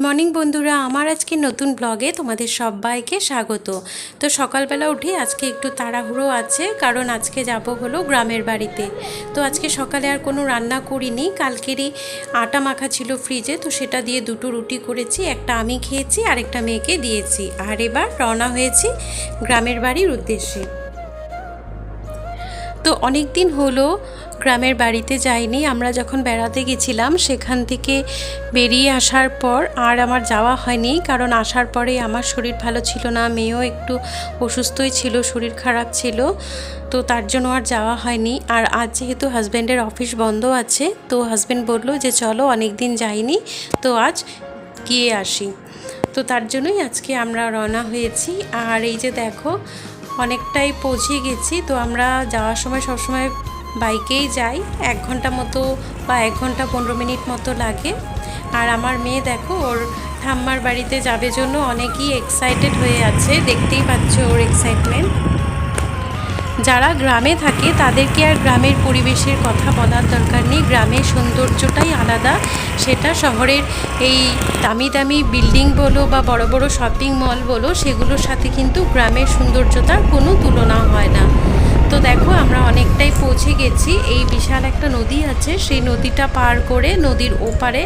Good morning বন্ধুরা। আমার আজকে নতুন ব্লগে তোমাদের সবাইকে স্বাগত। তো সকালবেলা উঠে আজকে একটু তাড়াহুড়ো আছে, কারণ আজকে যাব হলো গ্রামের বাড়িতে। তো আজকে সকালে আর কোনো রান্না করিনি। কালকেরই আটা মাখা ছিল ফ্রিজে তো সেটা দিয়ে দুটো রুটি করেছি, একটা আমি খেয়েছি আর একটা মেয়েকে দিয়েছি। আর এবার রওনা হয়েছি গ্রামের বাড়ির উদ্দেশ্যে। তো অনেক দিন হলো গ্রামের বাড়িতে যাইনি। আমরা যখন বেড়াতে গেছিলাম, সেখান থেকে বেরিয়ে আসার পর আর আমার যাওয়া হয়নি। কারণ আসার পরে আমার শরীর ভালো ছিল না, মেয়েও একটু অসুস্থই ছিল, শরীর খারাপ ছিল। তো তার জন্য আর যাওয়া হয়নি। আর আজ যেহেতু হাজব্যান্ডের অফিস বন্ধ আছে, তো হাজব্যান্ড বলল যে, চলো অনেক দিন যাইনি, তো আজ গিয়ে আসি। তো তার জন্যই আজকে আমরা রওনা হয়েছি। আর এই যে দেখো অনেকটাই পৌঁছে গেছি। তো আমরা যাওয়ার সময় সবসময় বাইকেই যাই। এক ঘণ্টা মতো বা এক ঘণ্টা পনেরো মিনিট মতো লাগে। আর আমার মেয়ে দেখো, ওর ঠাম্মার বাড়িতে যাবে জন্য অনেকই এক্সাইটেড হয়ে আছে। দেখতেই পাচ্ছ ওর এক্সাইটমেন্ট যারা গ্রামে থাকে তাদেরকে আর গ্রামের পরিবেশের কথা বলার দরকার নেই। গ্রামের সৌন্দর্যটাই আলাদা। সেটা শহরের এই দামি দামি বিল্ডিং বলো বা বড় বড় শপিং মল বলো, সেগুলোর সাথে কিন্তু গ্রামের সৌন্দর্যতার কোনো তুলনা হয় না। তো দেখো, আমরা অনেকটাই পৌঁছে গেছি। এই বিশাল একটা নদী আছে, সেই নদীটা পার করে নদীর ওপারে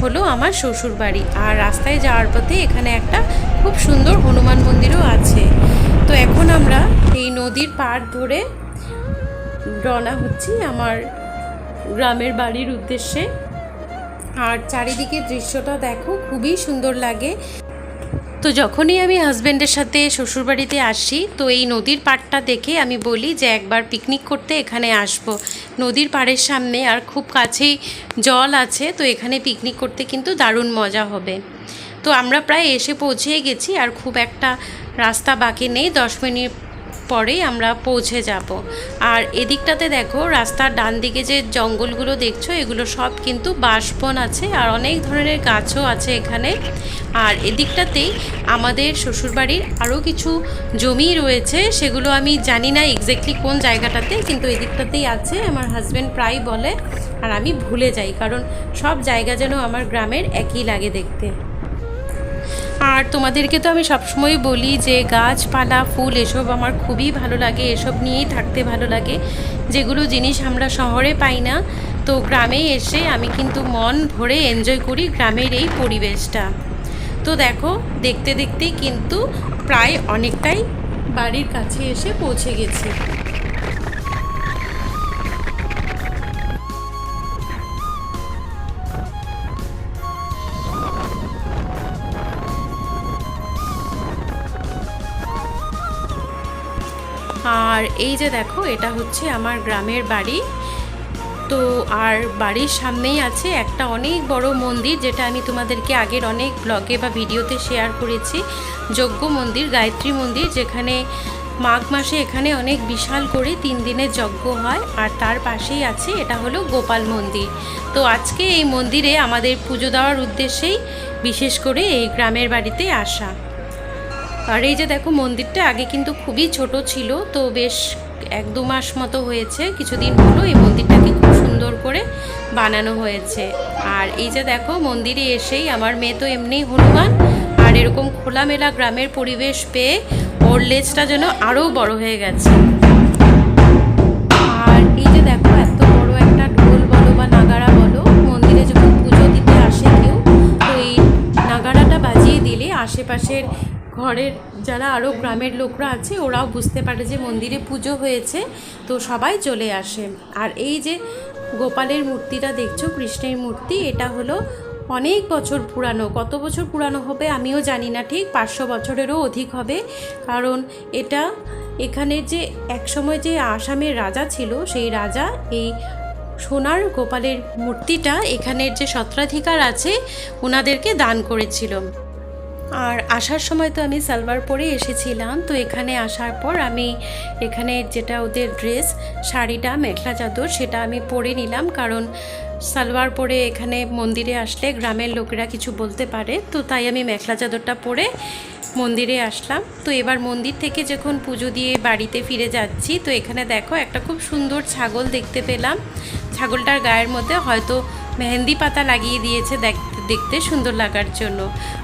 হলো আমার শ্বশুর বাড়ি আর রাস্তায় যাওয়ার পথে এখানে একটা খুব সুন্দর হনুমান মন্দিরও আছে। তো এখন আমরা এই নদীর পাড় ধরে রওনা হচ্ছি আমার গ্রামের বাড়ির উদ্দেশ্যে। আর চারিদিকে দৃশ্যটা দেখো, খুবই সুন্দর লাগে। তো যখনই আমি হাজব্যান্ডের সাথে শ্বশুরবাড়িতে আসি, তো এই নদীর পাড়টা দেখে আমি বলি যে একবার পিকনিক করতে এখানে আসব। নদীর পাড়ের সামনে আর খুব কাছেই জল আছে, তো এখানে পিকনিক করতে কিন্তু দারুণ মজা হবে। তো আমরা প্রায় এসে পৌঁছেই গেছি আর খুব একটা রাস্তা বাকি নেই, দশ মিনিট পরেই আমরা পৌঁছে যাব। আর এদিকটাতে দেখো, রাস্তার ডান দিকে যে জঙ্গলগুলো দেখছ, এগুলো সব কিন্তু বাঁশবন আছে আর অনেক ধরনের গাছও আছে এখানে। আর এদিকটাতেই আমাদের শ্বশুরবাড়ির আরও কিছু জমি রয়েছে, সেগুলো আমি জানি না এক্স্যাক্টলি কোন জায়গাটাতে, কিন্তু এদিকটাতেই আছে, আমার হাজব্যান্ড প্রায় বলে। আর আমি ভুলে যাই, কারণ সব জায়গা যেন আমার গ্রামের একই লাগে দেখতে। আর তোমাদেরকে তো আমি সবসময় বলি যে গাছপালা, ফুল, এসব আমার খুবই ভালো লাগে। এসব নিয়েই থাকতে ভালো লাগে। যেগুলো জিনিস আমরা শহরে পাই না, তো গ্রামে এসে আমি কিন্তু মন ভরে এনজয় করি গ্রামের এই পরিবেশটা। তো দেখো, দেখতে দেখতেই কিন্তু প্রায় অনেকটাই বাড়ির কাছে এসে পৌঁছে গেছি। আর এই যে দেখো, এটা হচ্ছে আমার গ্রামের বাড়ি। তো আর বাড়ির সামনেই আছে একটা অনেক বড় মন্দির, যেটা আমি তোমাদেরকে আগের অনেক ব্লগে বা ভিডিওতে শেয়ার করেছি। যজ্ঞ মন্দির, গায়ত্রী মন্দির, যেখানে মাঘ মাসে এখানে অনেক বিশাল করে তিন দিনের যজ্ঞ হয়। আর তার পাশেই আছে, এটা হলো গোপাল মন্দির। তো আজকে এই মন্দিরে আমাদের পুজো দেওয়ার উদ্দেশ্যেই বিশেষ করে এই গ্রামের বাড়িতে আসা। আর এই যে দেখো মন্দিরটা আগে কিন্তু খুবই ছোট ছিল, তো বেশ এক দু মাস মতো হয়েছে কিছুদিন হলো এই মন্দিরটাকে খুব সুন্দর করে বানানো হয়েছে। আর এই যে দেখো মন্দিরে এসেই আমার মেয়ে তো এমনি হনুমান, আর এরকম খোলামেলা গ্রামের পরিবেশ পেয়ে ওর লেজটা যেন আরও বড় হয়ে গেছে। আর এই যে দেখো এত বড় একটা ঢোল বলো বা নাগারা বলো, মন্দিরে যখন পুজো দিতে আসে কেউ, তো এই নাগারাটা বাজিয়ে দিলে আশেপাশের ঘরের যারা আরও গ্রামের লোকরা আছে, ওরাও বুঝতে পারে যে মন্দিরে পুজো হয়েছে। তো সবাই চলে আসে। আর এই যে গোপালের মূর্তিটা দেখছ, কৃষ্ণের মূর্তি, এটা হলো অনেক বছর পুরানো। কত বছর পুরানো হবে আমিও জানি না ঠিক, পাঁচশো বছরেরও অধিক হবে। কারণ এটা এখানের যে একসময় যে আসামের রাজা ছিল, সেই রাজা এই সোনার গোপালের মূর্তিটা এখানের যে সত্রাধিকার আছে, ওনাদেরকে দান করেছিল। আর আসার সময় তো আমি সালোয়ার পরে এসেছিলাম, তো এখানে আসার পর আমি এখানে যেটা ওদের ড্রেস শাড়িটা, মেখলা চাদর সেটা আমি পরে নিলাম, কারণ সালোয়ার পরে এখানে মন্দিরে আসলে গ্রামের লোকেরা কিছু বলতে পারে, তো তাই আমি মেখলা চাদরটা পরে মন্দিরে আসলাম। তো এবার মন্দির থেকে যখন পুজো দিয়ে বাড়িতে ফিরে যাচ্ছি, তো এখানে দেখো একটা খুব সুন্দর ছাগল দেখতে পেলাম। ছাগলটার গায়ের মধ্যে হয়তো মেহেন্দি পাতা লাগিয়ে দিয়েছে দেখ- দেখতে সুন্দর লাগার জন্য।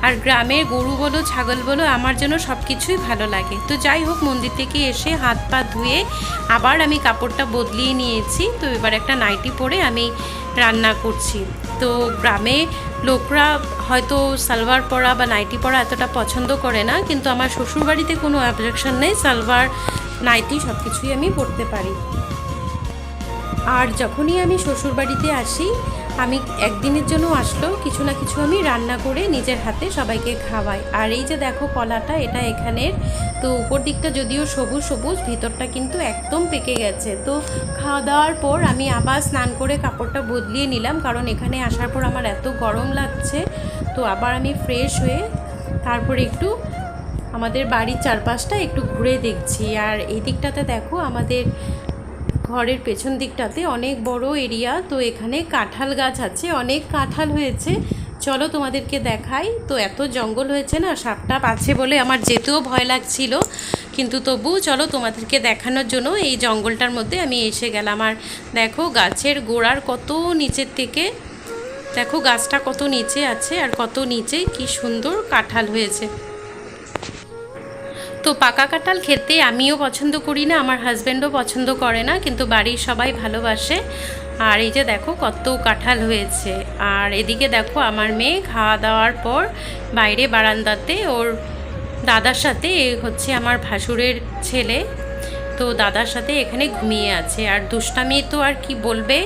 আর গ্রামের গরু বলো, ছাগল বলো, আমার জন্য সব কিছুই ভালো লাগে। তো যাই হোক, মন্দির থেকে এসে হাত পা ধুয়ে আবার আমি কাপড়টা বদলিয়ে নিয়েছি। তো এবার একটা নাইটি পরে আমি রান্না করছি। তো গ্রামে লোকরা হয়তো সালোয়ার পরা বা নাইটি পরা এতটা পছন্দ করে না, কিন্তু আমার শ্বশুরবাড়িতে কোনো অবজেকশন নেই, সালোয়ার, নাইটি সব কিছুই আমি পরতে পারি। আর যখনই আমি শ্বশুরবাড়িতে আসি আমি একদিনের জন্য আসলেও কিছু না কিছু আমি রান্না করে নিজের হাতে সবাইকে খাওয়াই। আর এই যে দেখো কলাটা, এটা এখানের। তো উপর দিকটা যদিও সবুজ সবুজ, ভিতরটা কিন্তু একদম পেকে গেছে। তো খাওয়া দাওয়ার পর আমি আবার স্নান করে কাপড়টা বদলিয়ে নিলাম, কারণ এখানে আসার পর আমার এত গরম লাগছে। তো আবার আমি ফ্রেশ হয়ে তারপরে একটু আমাদের বাড়ির চারপাশটা একটু ঘুরে দেখছি। আর এই দিকটাতে দেখো আমাদের ঘরের পেছন দিকটাতে অনেক বড় এরিয়া, তো এখানে কাঁঠাল গাছ আছে, অনেক কাঁঠাল হয়েছে। চলো তোমাদেরকে দেখাই। তো এত জঙ্গল হয়েছে না সাপটাপ আছে বলে আমার যেতেও ভয় লাগছিল। কিন্তু তবু চলো তোমাদেরকে দেখানোর জন্য এই জঙ্গলটার মধ্যে আমি এসে গেলাম। আর দেখো গাছের গোড়ার কত নিচের থেকে, দেখো গাছটা কত নিচে আছে আর কত নিচে কি সুন্দর কাঁঠাল হয়েছে। তো পাকা কাঁঠাল খেতে আমিও পছন্দ করি না, আমার হাজব্যান্ডও পছন্দ করে না, কিন্তু বাড়ির সবাই ভালোবাসে। আর এই যে দেখো কত কাঁঠাল হয়েছে। আর এদিকে দেখো আমার মেয়ে খাওয়া দাওয়ার পর বাইরে বারান্দাতে, ওর দাদার সাথে হচ্ছে আমার ভাসুরের ছেলে। তো দাদার সাথে এখানে ঘুমিয়ে আছে। আর দুষ্টামি তো আর কি বলবে,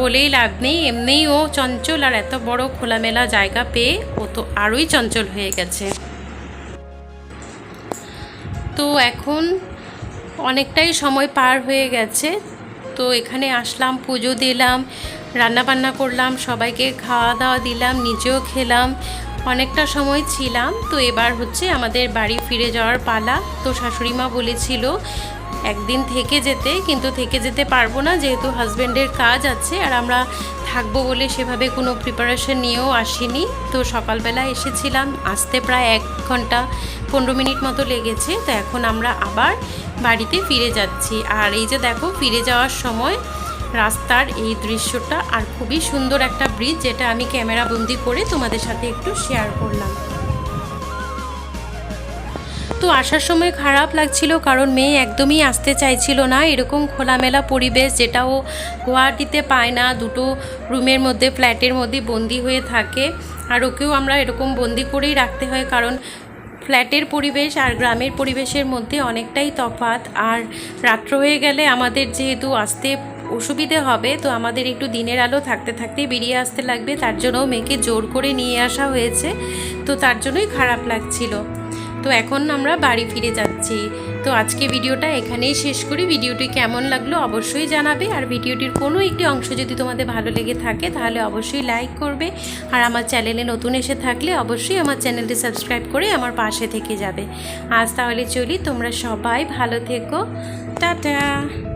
বলেই লাভ নেই। এমনিই ও চঞ্চল আর এত বড় খোলামেলা জায়গা পেয়ে ও তো আরোই চঞ্চল হয়ে গেছে। তো এখন অনেকটাই সময় পার হয়ে গেছে। তো এখানে আসলাম, পুজো দিলাম রান্না বান্না করলাম, সবাইকে খাওয়া দাওয়া দিলাম, নিজেও খেলাম, অনেকটা সময় ছিলাম। তো এবার হচ্ছে আমাদের বাড়ি ফিরে যাওয়ার পালা। তো শাশুড়ি মা বলেছিল, একদিন থেকে যেতে, কিন্তু থেকে যেতে পারব না, যেহেতু হাজব্যান্ডের কাজ আছে, আর আমরা থাকব বলে সেভাবে কোনো প্রিপারেশন নিয়েও আসিনি। তো সকালবেলা এসেছিলাম, আসতে প্রায় এক ঘণ্টা পনেরো মিনিট মতো লেগেছে। তো এখন আমরা আবার বাড়িতে ফিরে যাচ্ছি। আর এই যে দেখো, ফিরে যাওয়ার সময় রাস্তার এই দৃশ্যটা আর খুবই সুন্দর একটা ব্রিজ যেটা আমি ক্যামেরা বন্দি করে তোমাদের সাথে একটু শেয়ার করলাম। তো আসার সময় খারাপ লাগছিল কারণ মেয়ে একদমই আসতে চাইছিল না। এরকম খোলামেলা পরিবেশ যেটা ও গুয়াহাটিতে পায় না, দুটো রুমের মধ্যে, ফ্ল্যাটের মধ্যে বন্দি হয়ে থাকে। আর ওকেও আমরা এরকম বন্দি করেই রাখতে হয় কারণ ফ্ল্যাটের পরিবেশ আর গ্রামের পরিবেশের মধ্যে অনেকটাই তফাৎ। আর রাত্র হয়ে গেলে আমাদের যেহেতু আসতে অসুবিধে হবে, তো আমাদের একটু দিনের আলো থাকতে থাকতে বেরিয়ে আসতে লাগবে। তার জন্য মেয়েকে জোর করে নিয়ে আসা হয়েছে, তো তার জন্যই খারাপ লাগছিল। তো এখন আমরা বাড়ি ফিরে যাচ্ছি। তো আজকে ভিডিওটা এখানেই শেষ করি। ভিডিওটি কেমন লাগল অবশ্যই জানাবে। আর ভিডিওটির কোনো একটি অংশ যদি তোমাদের ভালো লেগে থাকে, তাহলে অবশ্যই লাইক করবে। আর আমার চ্যানেলে নতুন এসে থাকলে অবশ্যই আমার চ্যানেলটি সাবস্ক্রাইব করে আমার পাশে থেকে যাবে। আজ তাহলে চলি। তোমরা সবাই ভালো থেকো। টাটা!